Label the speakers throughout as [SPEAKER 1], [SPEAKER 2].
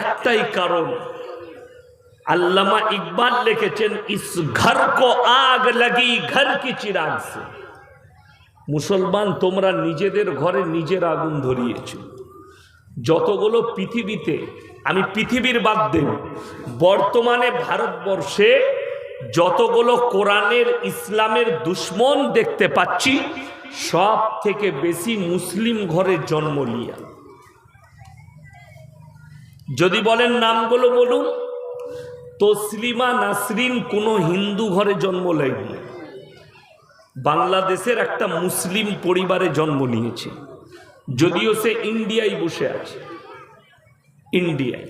[SPEAKER 1] একটাই কারণ। আল্লামা ইকবাল লিখেছেন, ইস ঘর কো আগ লাগি ঘর কি চিরাগ সে। মুসলমান, তোমরা নিজেদের ঘরে নিজের আগুন ধরিয়েছ। যতগুলো পৃথিবীতে, আমি পৃথিবীর বাদ দেব, বর্তমানে ভারতবর্ষে যতগুলো কোরআনের, ইসলামের দুশ্মন দেখতে পাচ্ছি সব থেকে বেশি মুসলিম ঘরে জন্ম লিয়া। যদি বলেন নামগুলো বলুন। তসলিমা নাসরিন কোনো হিন্দু ঘরে জন্ম নেয়নি। বাংলাদেশের একটা মুসলিম পরিবারে জন্ম নিয়েছে। যদিও সে ইন্ডিয়ায় বসে আছে। ইন্ডিয়ায়।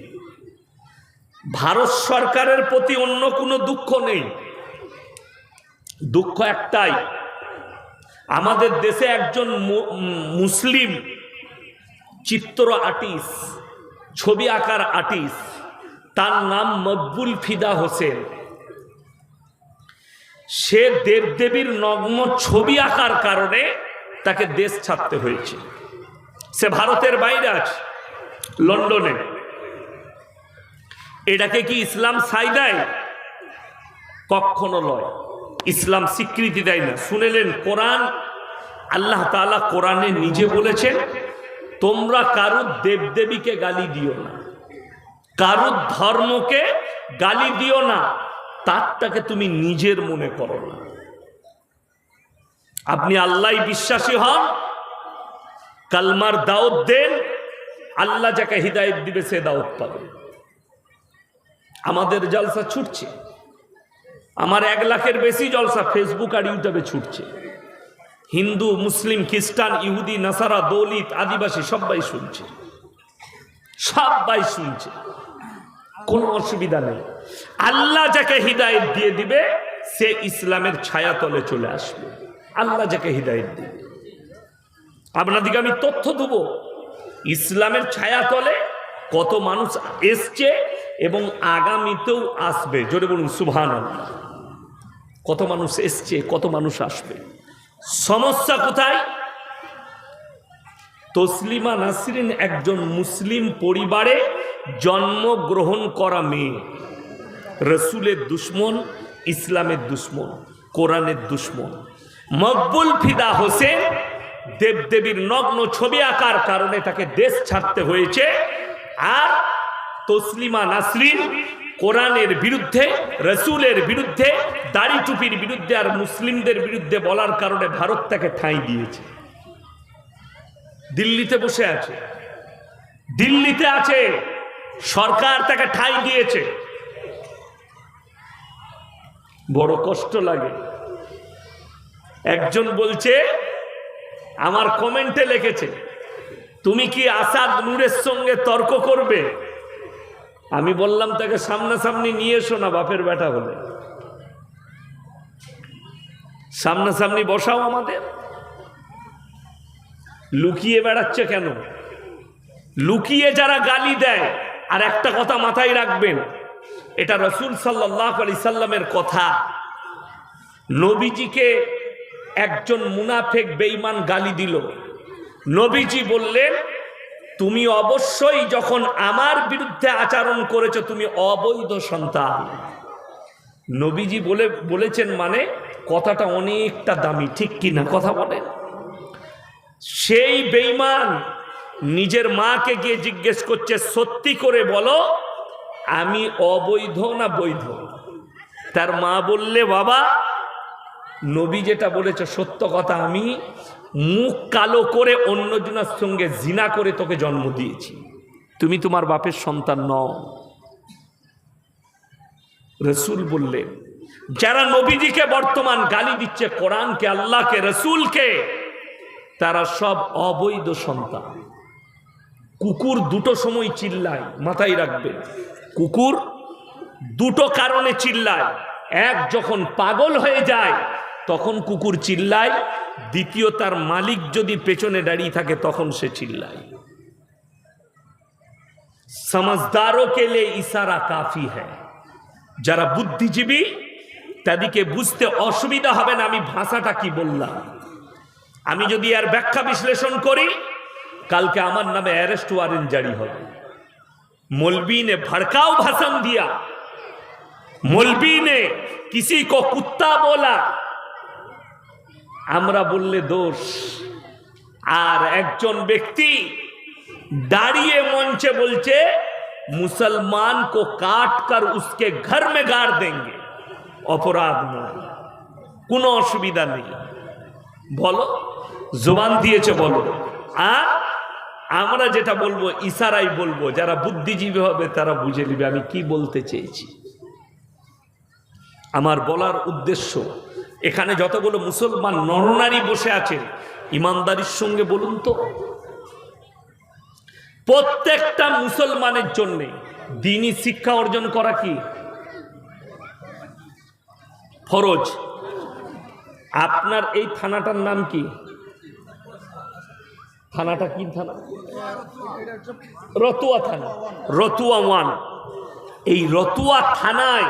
[SPEAKER 1] ভারত সরকারের প্রতি অন্য কোনো দুঃখ নেই। দুঃখ একটাই, আমাদের দেশে একজন মুসলিম চিত্র আর্টিস্ট ছবি আঁকার আর্টিস্ট তার নাম মকবুল ফিদা হোসেন। সে দেবদেবীর নগ্ন ছবি আঁকার কারণে তাকে দেশ ছাড়তে হয়েছে। সে ভারতের বাইরে আছে, লন্ডনে। এটাকে কি ইসলাম সাই দেয়? কখনো নয়। ইসলাম স্বীকৃতি দেয় না। শুনেলেন, কোরআন আল্লাহ তাআলা কোরআনে নিজে বলেছেন তোমরা কারুর দেবদেবীকে গালি দিও না। কারুর ধর্মকে গালি দিও না। তারটাকে তুমি নিজের মনে করো না। আপনি আল্লাহ বিশ্বাসী হন। কালমার দাওয়াত দেন। আল্লাহ যাকে হৃদায়ত দিবে, সে দাওয়াত পাবে। আমাদের জলসা ছুটছে। আমার এক লাখের বেশি জলসা ফেসবুক আর ইউটিউবে ছুটছে। হিন্দু, মুসলিম, খ্রিস্টান, ইহুদি, নাসারা, দলিত, আদিবাসী সবাই শুনছে। সবাই শুনছে। কোনো অসুবিধা নেই। আল্লাহ যাকে হৃদায়ত দিয়ে দিবে, সে ইসলামের ছায়া তলে চলে আসবে। আল্লাহ যাকে হৃদায়ত দিবে। আপনাদিকে আমি তথ্য দেব। ইসলামের ছায়া তলে কত মানুষ এসছে এবং আগামীতেও আসবে। জোরে বলুন সুভান কত মানুষ এসছে, কত মানুষ আসবে। সমস্যা কোথায়? তসলিমা নাসরিন একজন মুসলিম পরিবারে জন্মগ্রহণ করা মেয়ে। রসুলের দুশ্মন, ইসলামের দুশ্মন, কোরআনের দুশ্মন। মকবুল ফিদা হোসেন দেবদেবীর নগ্ন ছবি আঁকার কারণে তাকে দেশ ছাড়তে হয়েছে। আর তসলিমা নাসরিন কোরআনের বিরুদ্ধে, রসুলের বিরুদ্ধে দাড়ি টুপির বিরুদ্ধে আর মুসলিমদের বিরুদ্ধে বলার কারণে ভারত তাকে ঠাঁই দিয়েছে। দিল্লিতে বসে আছে। দিল্লিতে আছে। সরকার তাকে ঠাঁই দিয়েছে। বড় কষ্ট লাগে। একজন বলছে, আমার কমেন্টে লিখেছে, তুমি কি আসাদ নূরের সঙ্গে তর্ক করবে? আমি বললাম, তাকে সামনাসামনি নিয়ে এসো না বাপের বেটা বলে সামনাসামনি বসাও আমাদের। লুকিয়ে বেড়াচ্ছে কেন? লুকিয়ে যারা গালি দেয়, আর একটা কথা মাথায় রাখবেন, এটা রসুল সাল্লাহ আলি সাল্লামের কথা। নবীজিকে একজন মুনাফেক বেইমান গালি দিল। নবীজি বললেন, তুমি অবশ্যই যখন আমার বিরুদ্ধে আচরণ করেছ, তুমি অবৈধ সন্তান। নবীজি বলে, বলেছেন মানে কথাটা অনেকটা দামি, ঠিক কি না কথা বলেন? সেই বেইমান নিজের মাকে গিয়ে জিজ্ঞেস করছে, সত্যি করে বলো, আমি অবৈধ না বৈধ? তার মা বললে, বাবা, নবী যেটা বলেছে সত্য কথা, আমি মুখ কালো করে অন্যজনের সঙ্গে জিনা করে তোকে জন্ম দিয়েছি। তুমি তোমার বাপের সন্তান নও। রসুল বললেন যারা নবীজিকে বর্তমান গালি দিচ্ছে কোরআনকে আল্লাহকে রসুলকে তারা সব অবৈধ সন্তান কুকুর দুটো সময় চিল্লায় মাথায় রাখবেন কুকুর দুটো কারণে চিল্লায় এক যখন পাগল হয়ে যায় তখন কুকুর চিল্লায় দ্বিতীয় তার মালিক যদি পেছনে দাঁড়িয়ে থাকে তখন সে চিল্লায় समझदारों के लिए ইশারা কাফি হ্যাঁ যারা বুদ্ধিজীবী তাদেরকে বুঝতে অসুবিধা হবে না আমি ভাষাটা কি বললাম আমি যদি আর ব্যাখ্যা বিশ্লেষণ করি কালকে আমার নামে অ্যারেস্ট ওয়ারেন্ট জারি হবে मौलवी ने भड़काऊ भाषण दिया मौलवी ने किसी को कुत्ता बोला আমরা বললে দোষ আর একজন ব্যক্তি দাঁড়িয়ে মঞ্চে বলছে মুসলমান को काट कर उसके घर में गाड़ देंगे অপরাধ নয় কোনো অসুবিধা নেই। বলো, জোবান দিয়েছে বলো। আর আমরা যেটা বলব ইশারাই বলব, যারা বুদ্ধিজীবী হবে তারা বুঝে নিবে আমি কি বলতে চেয়েছি। আমার বলার উদ্দেশ্য, এখানে যতগুলো মুসলমান নরনারী বসে আছেন, ইমানদারির সঙ্গে বলুন তো। প্রত্যেকটা মুসলমানের জন্য দিনই শিক্ষা অর্জন করা কি? ফরজ, আপনার এই থানাটার নাম কি? থানাটা কি থানা? রতুয়া থানা। রতুয়া ওয়ান। এই রতুয়া থানায়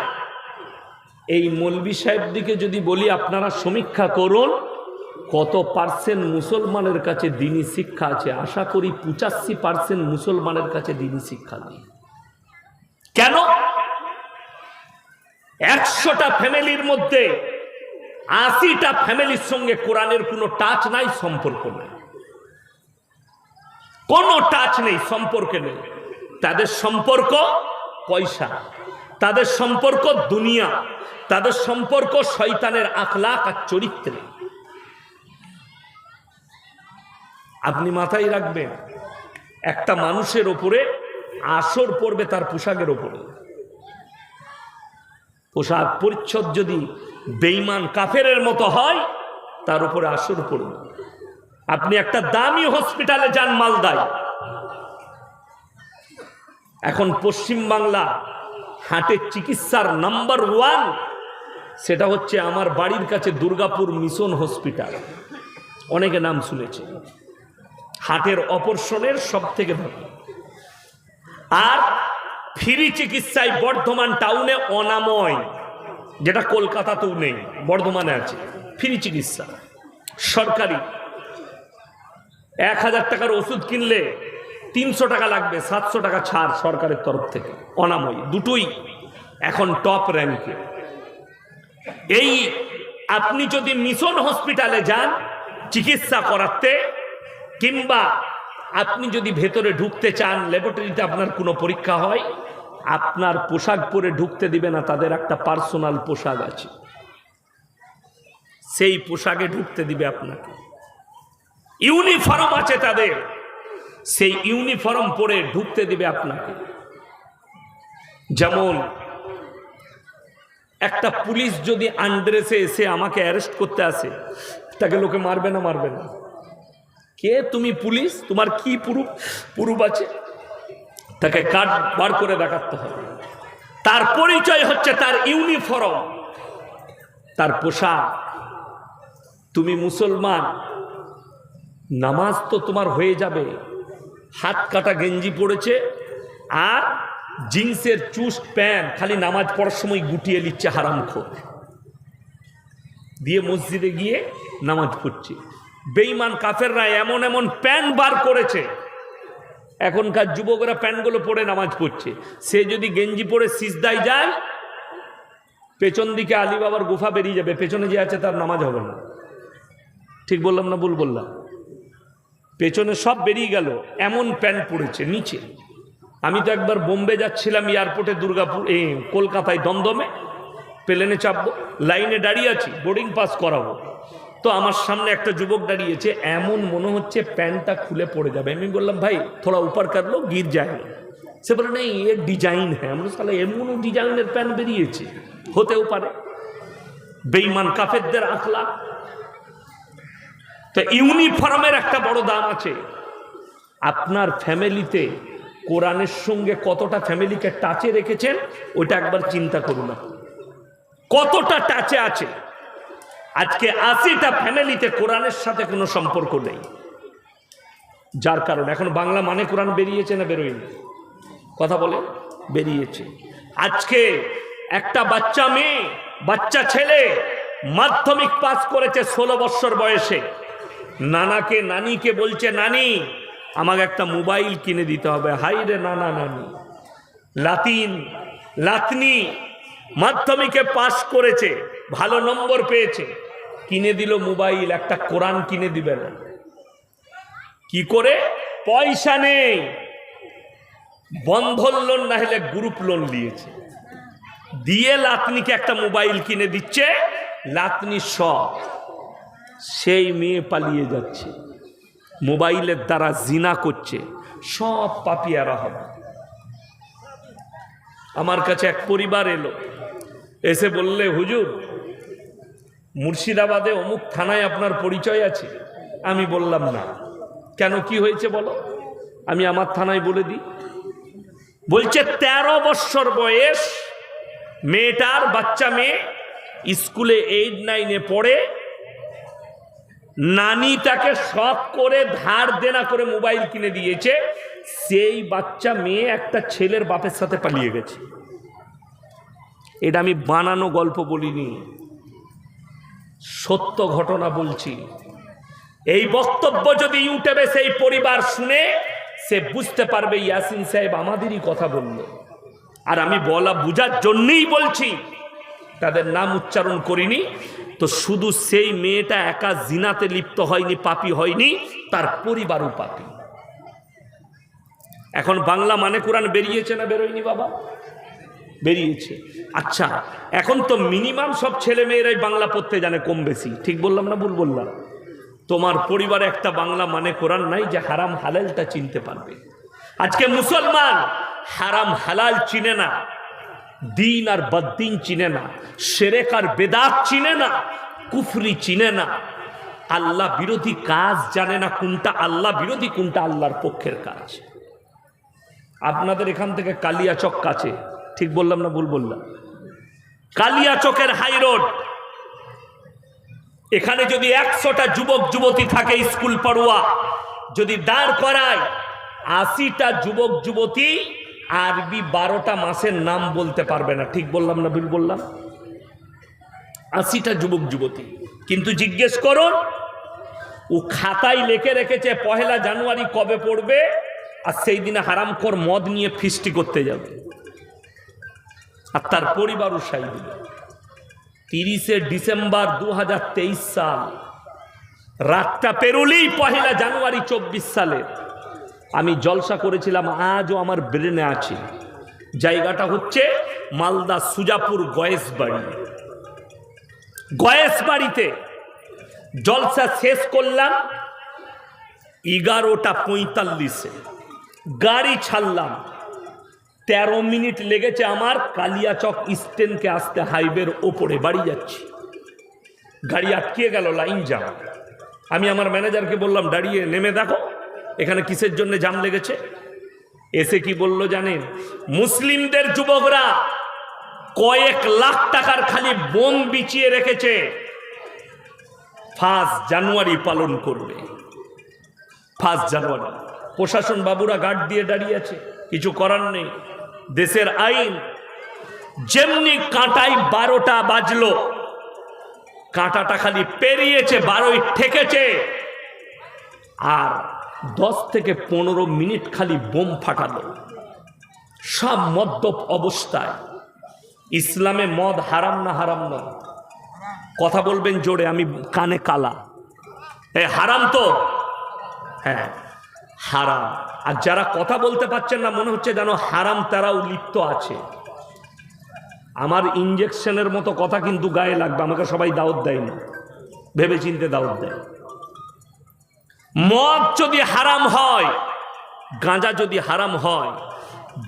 [SPEAKER 1] এই মৌলবি সাহেবদিকে যদি বলি, আপনারা সমীক্ষা করুন, কত পার্সেন্ট মুসলমানের কাছে দিনই শিক্ষা আছে? আশা করি পঁচাশি পার্সেন্ট মুসলমানের কাছে দিনই শিক্ষা নেই। কেন? একশোটা ফ্যামিলির মধ্যে আশিটা ফ্যামিলির সঙ্গে কোরআনের কোনো টাচ নাই, সম্পর্ক নেই। কোনো টাচ নেই, সম্পর্কে নেই। তাদের সম্পর্ক পয়সা, তাদের সম্পর্ক দুনিয়া, তাদের সম্পর্ক শয়তানের আখলাক আর চরিত্রে। আপনি মাথায় রাখবেন, একটা মানুষের ওপরে আসর পড়বে তার পোশাকের ওপরে। পোশাক পরিচ্ছদ যদি বেইমান কাফেরের মতো হয়, তার উপরে আসর পড়বে আপনি একটা দামি হসপিটালে যান মালদায়। এখন পশ্চিম বাংলা হার্টের চিকিৎসার নাম্বার ওয়ান, সেটা হচ্ছে আমার বাড়ির কাছে দুর্গাপুর মিশন হসপিটাল। অনেকে নাম শুনেছে। হাটের অপারেশনের সব থেকে ভালো। আর ফ্রি চিকিৎসায় বর্ধমান টাউনে অনাময়, যেটা কলকাতাতেও নেই, বর্ধমানে আছে, ফ্রি চিকিৎসা। সরকারি। এক হাজার টাকার ওষুধ কিনলে তিনশো টাকা লাগবে, সাতশো টাকা ছাড় সরকারের তরফ থেকে, অনাময়, দুটোই এখন টপ র্যাঙ্কে এই আপনি যদি মিশন হসপিটালে যান, চিকিৎসা করাতে কিংবা আপনি যদি ভেতরে ঢুকতে চান ল্যাবরেটরিতে আপনার কোনো পরীক্ষা হয়, আপনার পোশাক পরে ঢুকতে দিবে না, তাদের একটা পার্সোনাল পোশাক আছে। সেই পোশাকে ঢুকতে দিবে আপনাকে। ইউনিফর্ম আছে তাদের। সেই ইউনিফর্ম পরে ঢুকতে দিবে আপনাকে। যেমন, একটা পুলিশ যদি আন্ড্রেসে এসে আমাকে অ্যারেস্ট করতে আসে, তাকে লোকে মারবে না মারবে না। কে তুমি পুলিশ? তোমার কি পুরুপ? পুরুপ আছে? তাকে কার্ড বার করে দেখাতে হবে। তার পরিচয় হচ্ছে তার ইউনিফর্ম, তার পোশাক। তুমি মুসলমান, নামাজ তো তোমার হয়ে যাবে। হাত কাটা গেঞ্জি পড়েছে আর জিন্সের চুস্ট প্যান্ট, খালি নামাজ পড়ার সময় গুটিয়ে নিচ্ছে হারাম খোর দিয়ে মসজিদে গিয়ে নামাজ পড়ছে। বেইমান কাফেররা এমন এমন প্যান্ট বার করেছে। এখনকার যুবকরা প্যান্টগুলো পরে নামাজ পড়ছে। সে যদি গেঞ্জি পরে সিজদায় যায়, পেছন দিকে আলী বাবার গুফা বেরিয়ে যাবে। পেছনে যে আছে তার নামাজ হবে না। ঠিক বললাম না ভুল বললাম? পেছনে সব বেরিয়ে গেল, এমন প্যান্ট পড়েছে নিচে। আমি তো একবার বোম্বে যাচ্ছিলাম এয়ারপোর্টে দুর্গাপুর, এ, কলকাতায় দমদমে। প্লেনে চাপবো, লাইনে দাঁড়িয়ে আছি, বোর্ডিং পাস করাবো। তো আমার সামনে একটা যুবক দাঁড়িয়েছে, এমন মনে হচ্ছে প্যান্টটা খুলে পড়ে যাবে। আমি বললাম, ভাই, থোড়া উপার কাটলো গির যায় সে বলে, নেই, এ ডিজাইন হ্যাঁ। আমরা সালে এমন ডিজাইনের প্যান্ট বেরিয়েছে? হতেও পারে। বেইমান কাফেরদের আখলা। তো ইউনিফর্মের একটা বড় দাম আছে। আপনার ফ্যামিলিতে কোরআনের সঙ্গে কতটা ফ্যামিলিকে টাচে রেখেছেন, ওইটা একবার চিন্তা করুন। কতটা টাচে আছে? আজকে আশিটা ফ্যামিলিতে কোরআনের সাথে কোনো সম্পর্ক নেই। যার কারণে, এখন বাংলা মানে কোরআন বেরিয়েছে না বেরোয়নি? কথা বলে, বেরিয়েছে। আজকে একটা বাচ্চা মেয়ে, বাচ্চা ছেলে, মাধ্যমিক পাস করেছে ষোলো বৎসর বয়সে। নানাকে, নানিকে বলছে, নানি, আমাকে একটা মোবাইল কিনে দিতে হবে। হাই রে নানা, নানি। লাতিন, লাতনি মাধ্যমিকে পাশ করেছে। ভালো নম্বর পেয়েছে। কিনে দিল মোবাইল, একটা কোরআন কিনে দিবে না। কি করে? পয়সা নেই। বন্ধন লোন না হলে গ্রুপ লোন নিয়েছে। দিয়ে লাতনিকে একটা মোবাইল কিনে দিচ্ছে। লাতনি সব সেই মেয়ে পালিয়ে যাচ্ছে। মোবাইলের দ্বারা জিনা করছে। সব পাপিয়ারা হবে। আমার কাছে এক পরিবার এলো। এসে বললে, হুজুর মুর্শিদাবাদে অমুক থানায় আপনার পরিচয় আছে? আমি বললাম না। কেন কি হয়েছে বলো? আমি আমার থানায় বলে দিই। বলছে, তেরো বৎসর বয়স, মেয়েটার বাচ্চা মেয়ে স্কুলে এইট নাইনে পড়ে, নানি তাকে শখ করে ধার দেনা করে মোবাইল কিনে দিয়েছে, সেই বাচ্চা মেয়ে একটা ছেলের বাপের সাথে পালিয়ে গেছে। এটা আমি বানানো গল্প বলিনি। সত্য ঘটনা বলছি। এই বক্তব্য যদি ইউটিউবে সেই পরিবার শুনে, সে বুঝতে পারবে ইয়াসিন সাহেব আমাদেরই কথা বলল। আর আমি বলা বুঝার জন্যই বলছি, তাদের নাম উচ্চারণ করিনি। তো শুধু সেই মেয়েটা একা জিনাতে লিপ্ত হয়নি, পাপি হয়নি, তার পরিবারও পাপি। এখন বাংলা মানে কোরআন বেরিয়েছে না বেরোয়নি বাবা? বেরিয়েছে। আচ্ছা এখন তো মিনিমাম সব ছেলে মেয়েরাই বাংলা পড়তে জানে কম বেশি। ঠিক বললাম না ভুল বললাম? তোমার পরিবারে একটা বাংলা মানে কোরআন নাই যে হারাম হালালটা চিনতে পারবে। আজকে মুসলমান হারাম হালাল চিনে না, দিন আর বদ্দিন চিনে না, সেরেক আর বেদাত চিনে না, কুফরি চিনে না। আল্লাহ বিরোধী কাজ জানে না কোনটা আল্লাহ বিরোধী, কোনটা আল্লাহর পক্ষের কাজ। আপনাদের এখান থেকে কালিয়াচক কাছে ঠিক বললাম না ভুল বললাম? কালিয়াচকের হাই রোড এখানে যদি একশোটা যুবক, যুবতী থাকে স্কুল পড়ুয়া, যদি দাঁড় করায় আশিটা যুবক, যুবতী, আরবি বারোটা মাসের নাম বলতে পারবে না। ঠিক বললাম না ভুল বললাম? আশিটা যুবক, যুবতী। কিন্তু জিজ্ঞেস করুন ও খাতায় লেখে রেখেছে পহেলা জানুয়ারি কবে পড়বে, আর সেই দিনে হারামখোর মদ নিয়ে ফিস্টি করতে যাবে। আর তার পরিবারও সাই দিল। তিরিশে ডিসেম্বর দু হাজার তেইশ সাল, রাতটা পেরোলেই পহেলা জানুয়ারি চব্বিশ সালে আমি জলসা করেছিলাম, আজও আমার ব্রেনে আছে। জায়গাটা হচ্ছে মালদা সুজাপুর গয়েস বাড়ি। গয়েস বাড়িতে জলসা শেষ করলাম এগারোটা পঁয়তাল্লিশে। গাড়ি ছাড়লাম। তেরো মিনিট লেগেছে আমার, কালিয়াচক স্ট্যান্ডকে আসতে হাইওয়ের ওপরে, বাড়ি যাচ্ছি। গাড়ি আটকিয়ে গেল লাইন জাম আমি আমার ম্যানেজারকে বললাম, দাঁড়িয়ে, নেমে দেখো, এখানে কিসের জন্য জাম লেগেছে? এসে কি বলল জানেন, মুসলিমদের যুবকরা কয়েক লাখ টাকার খালি বোম বিছিয়ে রেখেছে। ফার্স্ট জানুয়ারি পালন করবে। First January. প্রশাসন বাবুরা গার্ড দিয়ে দাঁড়িয়ে আছে, কিছু করার নেই। দেশের আইন, যেমনি কাঁটাই বারোটা বাজলো, কাঁটাটা খালি পেরিয়েছে, বারোই ঠেকেছে, আর দশ থেকে পনেরো মিনিট খালি বোম ফাটালো। সব মদ্যপ অবস্থায়, ইসলামে মদ হারাম না হারাম নয়। কথা বলবেন জোরে, আমি কানে কালা। এ, হারাম তো? হ্যাঁ। হারাম। আর যারা কথা বলতে পারছেন না, মনে হচ্ছে যেন হারাম তারাও লিপ্ত আছে। আমার ইঞ্জেকশনের মতো কথা কিন্তু গায়ে লাগবে, আমাকে সবাই দাওয়াত দেয় না। ভেবে চিনতে দাওয়াত দেয়। মদ যদি হারাম হয়, গাঁজা যদি হারাম হয়,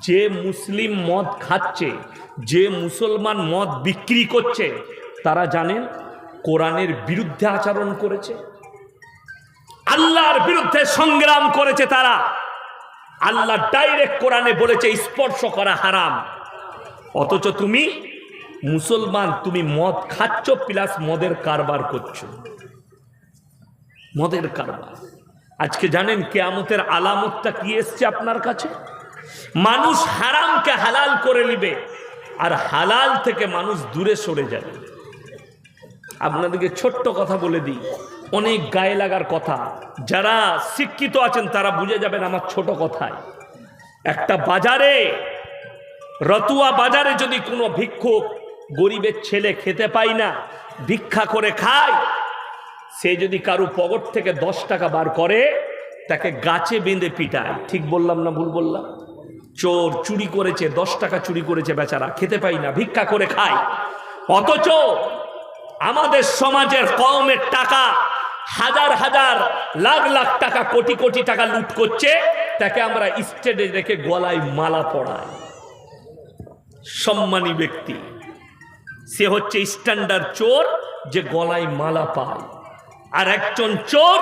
[SPEAKER 1] যে মুসলিম মদ খাচ্ছে, যে মুসলমান মদ বিক্রি করছে, তারা জানেন কোরআনের বিরুদ্ধে আচরণ করেছে? আল্লাহর বিরুদ্ধে সংগ্রাম করেছে তারা। আল্লাহ ডাইরেক্ট কোরআনে বলেছে, স্পর্শ করা হারাম। অথচ তুমি মুসলমান, তুমি মদ খাচ্ছ প্লাস মদের কারবার করছ। মদের কারবার। আজকে জানেন কেয়ামতের আলামতটা কি এসছে আপনার কাছে? মানুষ হারামকে হালাল করে নিবে, আর হালাল থেকে মানুষ দূরে সরে যাবে। আপনাদেরকে ছোট্ট কথা বলে দিই। অনেক গায়ে লাগার কথা। যারা শিক্ষিত আছেন, তারা বুঝে যাবেন আমার ছোট কথায়। একটা বাজারে, রতুয়া বাজারে যদি কোনো ভিক্ষুক গরিবের ছেলে খেতে পায় না, ভিক্ষা করে খায়, সে যদি কারু পকেট থেকে দশ টাকা বার করে, তাকে গাছে বেঁধে পিটায়। ঠিক বললাম না ভুল বললাম? চোর চুরি করেছে, দশ টাকা চুরি করেছে বেচারা, খেতে পাই না, ভিক্ষা করে খায়। অথচ আমাদের সমাজের কমের টাকা হাজার হাজার, লাখ লাখ টাকা, কোটি কোটি টাকা লুট করছে, তাকে আমরা স্টেডে রেখে গলায় মালা পড়াই সম্মানী ব্যক্তি, সে হচ্ছে স্ট্যান্ডার্ড চোর যে গলায় মালা পায়। আর একজন চোর,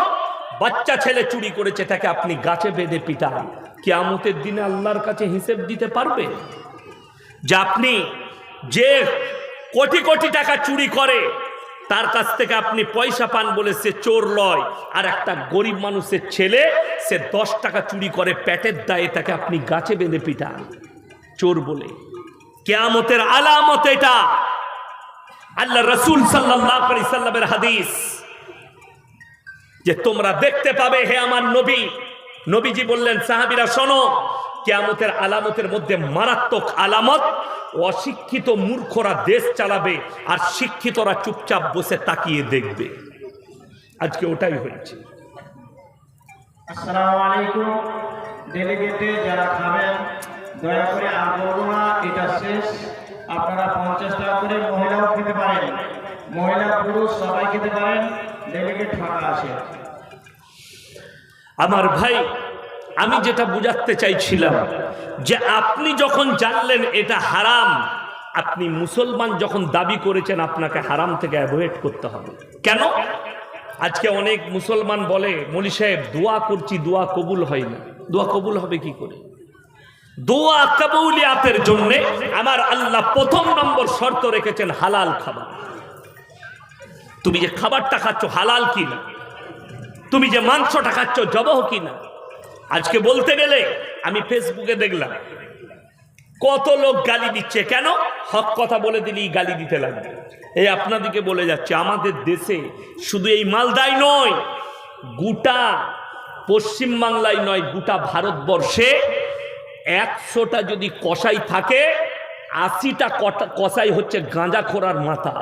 [SPEAKER 1] বাচ্চা ছেলে চুরি করেছে, তাকে আপনি গাছে বেঁধে পিটান। কেয়ামতের দিনে আল্লাহর কাছে হিসেব দিতে পারবে? যে আপনি যে কোটি কোটি টাকা চুরি করে তার কাছ থেকে আপনি পয়সা পান বলে সে চোর লয়। আর একটা গরিব মানুষের ছেলে, সে দশ টাকা চুরি করে, প্যাটের দায়ে তাকে আপনি গাছে বেঁধে পিটান। চোর বলে। কেয়ামতের আলামত এটা। আল্লাহ রসুল সাল্লাহ সাল্লামের হাদিস। যে তোমরা দেখতে পাবে, হে আমার নবী। নবীজি বললেন, সাহাবিরা, শোনো কেয়ামতের আলামতের মধ্যে মারাত্মক আলামত অশিক্ষিত মূর্খরা দেশ চালাবে আর শিক্ষিতরা চুপচাপ বসে তাকিয়ে দেখবে। আজকে ওটাই হয়েছে।
[SPEAKER 2] আসসালামু আলাইকুম। ডেলিগেটে যারা খাবেন দয়া করে আর বলব না এটা শেষ। আপনারা পঞ্চাশ টাকা করে মহিলাও খেতে পারেন। মহিলা পুরুষ সবাই খেতে পারেন। ডেলিগেট ফাঁকা আছে।
[SPEAKER 1] আমার ভাই আমি যেটা বুঝাতে চাইছিলাম যে আপনি যখন জানলেন এটা হারাম, আপনি মুসলমান যখন দাবি করেছেন আপনাকে হারাম থেকে অ্যাভয়েড করতে হবে। কেন? আজকে অনেক মুসলমান বলে, মলি সাহেব, দোয়া করছি, দোয়া কবুল হয় না। দোয়া কবুল হবে কি করে? দোয়া কবুলিয়াতের জন্য আমার আল্লাহ প্রথম নম্বর শর্ত রেখেছেন হালাল খাবার। তুমি যে খাবারটা খাচ্ছ হালাল কি না তুমি যে মাংসটা খাচ্ছ জবহ কি না আজকে বলতে গেলে আমি ফেসবুকে দেখলাম, কত লোক গালি দিচ্ছে। কেন? হক কথা বলে দিলেই গালি দিতে লাগবে। এই আপনাদিকে বলে যাচ্ছে, আমাদের দেশে শুধু এই মালদায় নয়, গোটা পশ্চিমবাংলায় নয়, গোটা ভারতবর্ষে একশোটা যদি কষাই থাকে, আশিটা কটা কসাই হচ্ছে গাঁজা খোরার মাথা,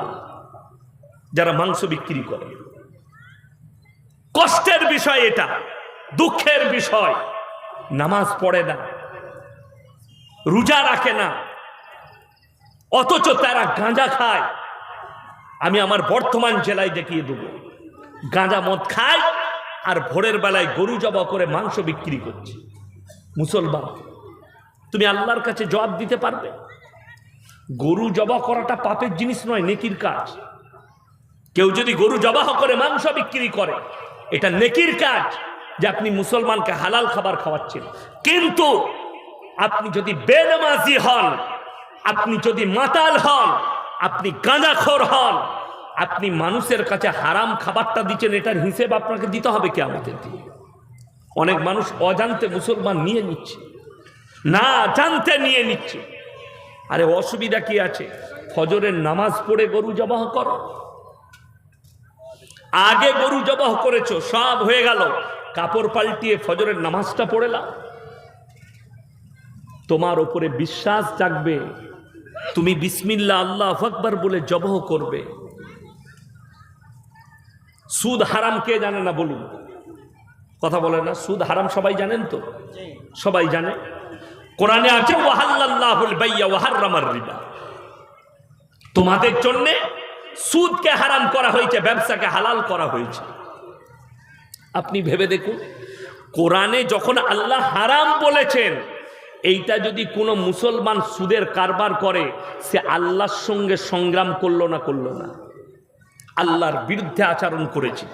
[SPEAKER 1] যারা মাংস বিক্রি করে। কষ্টের বিষয় এটা। দুঃখের বিষয়। নামাজ পড়ে না। রোজা রাখে না। অথচ তারা গাঁজা খায়। আমি আমার বর্তমান জেলায় দেখিয়ে দেবো। গাঁজা মদ খায় আর ভোরের বেলায় গরু জবা করে মাংস বিক্রি করছে। মুসলমান, তুমি আল্লাহর কাছে জবাব দিতে পারবে? গরু জবা করাটা পাপের জিনিস নয়, নেকির কাজ। কেউ যদি গরু জবাহ করে মাংস বিক্রি করে, এটা নেকির কাজ। যে আপনি মুসলমানকে হালাল খাবার খাওয়াচ্ছেন। কিন্তু আপনি যদি বেনামাজি হন, আপনি যদি মাতাল হন, আপনি গাঁজাখোর হন, আপনি মানুষের কাছে হারাম খাবারটা দিচ্ছেন, এটার হিসেব আপনাকে দিতে হবে কি আমাদের দিয়ে? অনেক মানুষ অজান্তে মুসলমান নিয়ে নিচ্ছে, না জানতে নিয়ে নিচ্ছে। আরে অসুবিধা কি আছে? ফজরের নামাজ পড়ে গরু জবাহ করো। আগে গরু জবাহ করেছ, সব হয়ে গেল। কাপড় পাল্টিয়ে ফজরের নামাজটা পড়েলাম তোমার ওপরে বিশ্বাস জাগবে। তুমি বিসমিল্লা আল্লাহ আকবর বলে জবহ করবে। সুদ হারাম কে জানে না বলুন? কথা বলে না, সুদ হারাম সবাই জানেন তো? সবাই জানে। কোরআনে আছে রিবা। তোমাদের জন্যে সুদকে হারাম করা হয়েছে, ব্যবসাকে হালাল করা হয়েছে। আপনি ভেবে দেখুন, কোরআনে যখন আল্লাহ হারাম বলেছেন, এইটা যদি কোনো মুসলমান সুদের কারবার করে, সে আল্লাহর সঙ্গে সংগ্রাম করল না করল না। আল্লাহর বিরুদ্ধে আচরণ করেছে।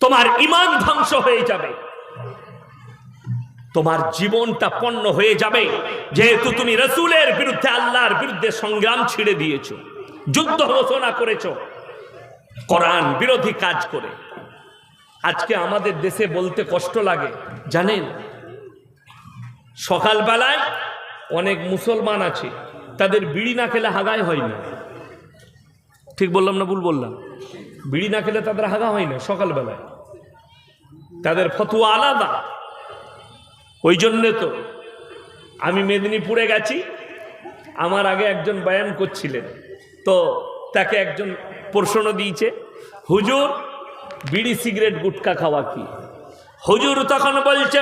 [SPEAKER 1] তোমার ইমান ধ্বংস হয়ে যাবে। তোমার জীবনটা পণ্য হয়ে যাবে। যেহেতু তুমি রসুলের বিরুদ্ধে আল্লাহর বিরুদ্ধে সংগ্রাম ছিঁড়ে দিয়েছ, যুদ্ধ ঘোষণা করেছ, কোরআন বিরোধী কাজ করে। আজকে আমাদের দেশে বলতে কষ্ট লাগে, জানেন? সকালবেলায় অনেক মুসলমান আছে, তাদের বিড়ি না খেলে হাগাই হয় না। ঠিক বললাম না ভুল বললাম? বিড়ি না খেলে তাদের হাগা হয় না সকালবেলায়। তাদের ফতুয়া আলাদা। ওই জন্যে তো আমি মেদিনীপুরে গেছি, আমার আগে একজন বয়ান করছিলেন, তো তাকে একজন প্রশ্ন দিয়েছে, হুজুর বিড়ি সিগারেট গুটকা খাওয়া কি? হুজুর তখন বলছে